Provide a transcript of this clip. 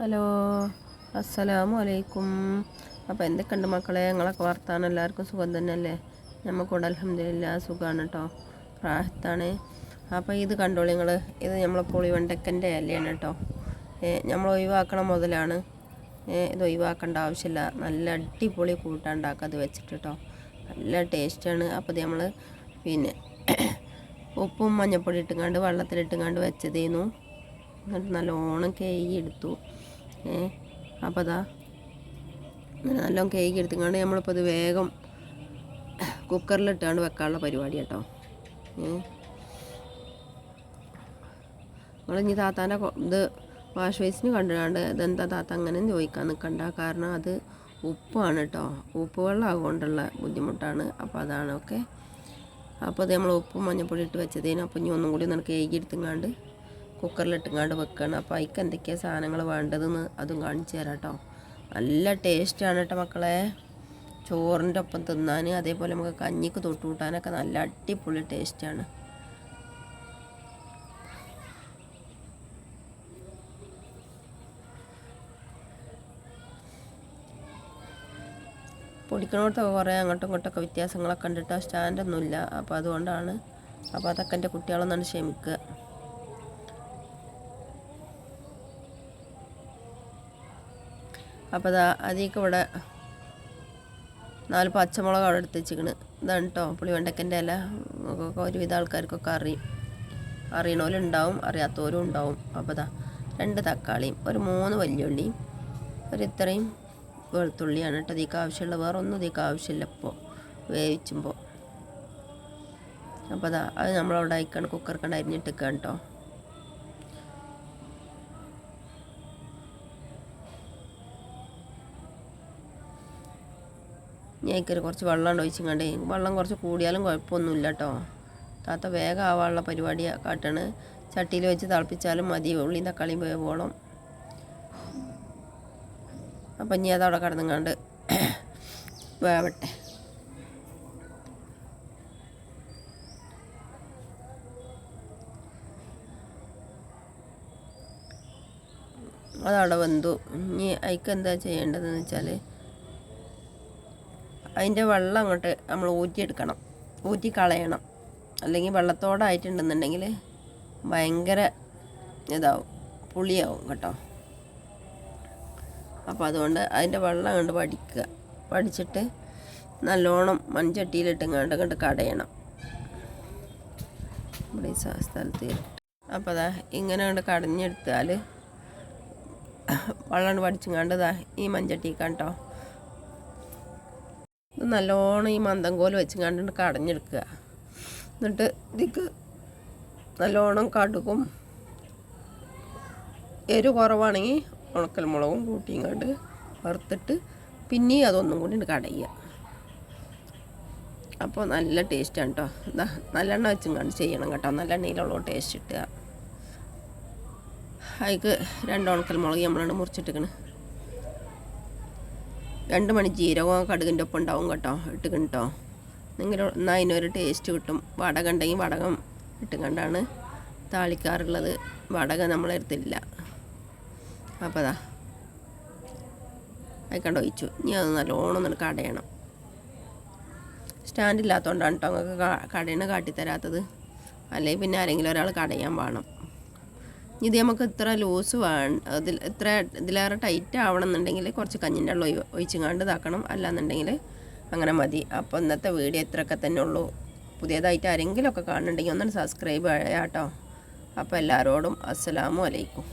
Hello അസ്സലാമു അലൈക്കും അപ്പോൾ എന്തൊക്കെയുണ്ട് മക്കളെ? ഞങ്ങളൊക്കെ വർത്താനം? എല്ലാവർക്കും സുഖം തന്നെയല്ലേ? നമുക്കിവിടെ അലഹമില്ല സുഖമാണ് കേട്ടോ പ്രായത്താണ് അപ്പോൾ ഇത് കണ്ടോളി നിങ്ങൾ ഇത് നമ്മളെ പുളിവണ്ടക്കന്റെ അല്ലയാണ് കേട്ടോ നമ്മൾ ഒഴിവാക്കണ മുതലാണ്. ഇത് ഒഴിവാക്കേണ്ട ആവശ്യമില്ല. നല്ല അടിപൊളി കൂട്ടാണ്ടാക്കുക അത് വെച്ചിട്ട് കേട്ടോ നല്ല ടേസ്റ്റാണ്. അപ്പോൾ നമ്മൾ പിന്നെ ഉപ്പും മഞ്ഞപ്പൊടി ഇട്ടുങ്ങാണ്ട് വെള്ളത്തിലിട്ടുങ്ങാണ്ട് വെച്ചതേന്നു. എന്നിട്ട് നല്ലോണം കേയി എടുത്തു ഏ അപ്പോൾ അതാ അങ്ങനെ നല്ലോണം കേക്ക് എടുത്തുകൊണ്ട് നമ്മളിപ്പോൾ ഇത് വേഗം കുക്കറിലിട്ടാണ്ട് വെക്കാനുള്ള പരിപാടി കേട്ടോ. ഏ. നിങ്ങളിഞ്ഞി താത്താന്റെ ഇത് വാഷ് ബേസിന് കണ്ടിടാണ്ട് ഇതെന്താ താത്ത അങ്ങനെ ചോദിക്കാൻ നിൽക്കണ്ട കാരണം അത് ഉപ്പാണ് കേട്ടോ. ഉപ്പ് വെള്ളം ആകൊണ്ടുള്ള ബുദ്ധിമുട്ടാണ്. അപ്പോൾ അതാണ് ഓക്കെ. അപ്പോൾ അത് നമ്മൾ ഉപ്പും മഞ്ഞപ്പൊടി ഇട്ട് വെച്ചതേനും. അപ്പോൾ ഇനി ഒന്നും കൂടി നിനക്ക് ഏകി എടുത്തുങ്ങാണ്ട് കുക്കറിലിട്ടുങ്ങാണ്ട് വെക്കണം. അപ്പോൾ അതിക്ക് എന്തൊക്കെയാണ് സാധനങ്ങൾ വേണ്ടതെന്ന് അതും കാണിച്ചു തരാം കേട്ടോ നല്ല ടേസ്റ്റാണ് കേട്ടോ മക്കളെ. ചോറിന്റെ ഒപ്പം തിന്നാൻ അതേപോലെ നമുക്ക് കഞ്ഞിക്ക് തൊട്ട് കൂട്ടാനൊക്കെ നല്ല അടിപൊളി ടേസ്റ്റാണ് പൊടിക്കണോടത്തൊക്കെ കുറേ അങ്ങോട്ടും ഇങ്ങോട്ടൊക്കെ വ്യത്യാസങ്ങളൊക്കെ കണ്ടിട്ട് സ്റ്റാൻഡൊന്നുമില്ല. അപ്പോൾ അതുകൊണ്ടാണ്. അപ്പോൾ അതൊക്കെ എന്റെ കുട്ടികളൊന്നാണ് ക്ഷമിക്കുക അപ്പോൾ അതാ അതിലേക്ക് ഇവിടെ നാല് പച്ചമുളക് അവിടെ എടുത്ത് വെച്ചിക്കണ് ഇതാണ് കേട്ടോ പുളിവെണ്ടക്കന്റെ ഇല. ഒരുവിധ ആൾക്കാർക്കൊക്കെ അറിയും അറിയണോലുണ്ടാവും അറിയാത്തവരും ഉണ്ടാവും. അപ്പോൾ അതാ രണ്ട് തക്കാളിയും ഒരു മൂന്ന് വലിയുള്ളിയും ഒരു ഇത്രയും വെളുത്തുള്ളിയാണ് കേട്ടോ ഇതിക്ക് ആവശ്യമുള്ള വേറെ ഒന്നും ആവശ്യമില്ല ഇപ്പോൾ വേവിച്ചുമ്പോൾ അപ്പോൾ അതാ അത് നമ്മളവിടെ അയക്കാണ്. കുക്കർക്ക് അരിഞ്ഞിട്ടിക്കാൻ കേട്ടോ ഞേക്കൊരു കുറച്ച് വെള്ളം ഒഴിച്ചിങ്ങണ്ടേ വെള്ളം കുറച്ച് കൂടിയാലും കുഴപ്പമൊന്നുമില്ല കേട്ടോ താത്ത വേഗം ആവാനുള്ള പരിപാടി കാട്ടാണ്. ചട്ടിയിൽ വെച്ച് തിളപ്പിച്ചാലും മതി. ഉള്ളിയും തക്കാളിയും വേവോളം. അപ്പം ഇനി അതവിടെ കണ്ട് വേവട്ടെ. അതവിടെ വെന്തു. ഇനി അതിക്ക് എന്താ ചെയ്യേണ്ടതെന്ന് വെച്ചാൽ അതിന്റെ വെള്ളം അങ്ങോട്ട് നമ്മൾ ഊറ്റിയെടുക്കണം. ഊറ്റി കളയണം. അല്ലെങ്കിൽ വെള്ളത്തോടായിട്ടുണ്ടെന്നുണ്ടെങ്കിൽ ഭയങ്കര ഇതാവും പുളിയാവും കേട്ടോ. അപ്പോൾ അതുകൊണ്ട് അതിന്റെ വെള്ളം അങ്ങോട്ട് വടിക്കുക. വടിച്ചിട്ട് നല്ലോണം മൺചട്ടിയിലിട്ട് ഇങ്ങോട്ട് ഇങ്ങോട്ട് കടയണം. ഇവിടെ ഈ സ്ഥലത്ത് അപ്പോൾ അതാ ഇങ്ങനെ കണ്ട് കടഞ്ഞെടുത്താൽ വെള്ളം വടിച്ചിങ്ങാണ്ടതാ ഈ മൺചട്ടി കേട്ടോ ഇത് നല്ലോണം ഈ മന്ദം കോൽ വെച്ച് കണ്ടിട്ട് കടഞ്ഞെടുക്കുക. എന്നിട്ട് ഇതിക്ക് നല്ലോണം കടുകും എരു കുറവാണെങ്കിൽ ഉണക്കൽ മുളകും കൂട്ടിയും കണ്ട് വറുത്തിട്ട് പിന്നെയും അതൊന്നും കൂടി കടയുക. അപ്പോൾ നല്ല ടേസ്റ്റാണ് കേട്ടോ എന്താ നല്ലെണ്ണ വെച്ചും കണ്ട് ചെയ്യണം കേട്ടോ. നല്ല എണ്ണയിലുള്ള ടേസ്റ്റ് കിട്ടുക. അതിക്ക് രണ്ട് ഉണക്കൽ മുളക് നമ്മളാണ് മുറിച്ചിട്ടിക്കണ്. രണ്ട് മണി ജീരകവും കടുകിന്റെ ഒപ്പം ഉണ്ടാവും കേട്ടോ ഇട്ടുകണ് കേട്ടോ നിങ്ങൾ എന്നാൽ അതിനൊരു ടേസ്റ്റ് കിട്ടും. വടക ഉണ്ടെങ്കിൽ വടകം ഇട്ടുകണ്ടാണ് താളിക്കാറുള്ളത്. വടക നമ്മളെടുത്തില്ല അപ്പോൾ അതാ അയക്കണ്ട ഒഴിച്ചു. ഇനി അത് നല്ലോണം ഒന്ന് കടയണം. സ്റ്റാൻഡില്ലാത്തതുകൊണ്ടാണ് കേട്ടോ നിങ്ങൾക്ക് കടയണ കാട്ടിത്തരാത്തത്. അല്ലെങ്കിൽ പിന്നെ ആരെങ്കിലും ഒരാൾ കടയാൻ വേണം ഇത് നമുക്ക് ഇത്ര ലൂസ് വേണം അതിൽ ഇത്ര ഇതിലേറെ ടൈറ്റ് ആവണം എന്നുണ്ടെങ്കിൽ കുറച്ച് കഞ്ഞിന്റെ വെള്ളം ഒഴിച്ചുങ്ങാണ്ട് ഇതാക്കണം. അല്ലാന്നുണ്ടെങ്കിൽ അങ്ങനെ മതി. അപ്പോൾ ഇന്നത്തെ വീഡിയോ ഇത്രയൊക്കെ തന്നെ ഉള്ളൂ. പുതിയതായിട്ട് ആരെങ്കിലുമൊക്കെ കാണുന്നുണ്ടെങ്കിൽ ഒന്നും സബ്സ്ക്രൈബ് ചെയ്യാട്ടോ അപ്പോൾ എല്ലാവരോടും അസ്സലാമു അലൈക്കും.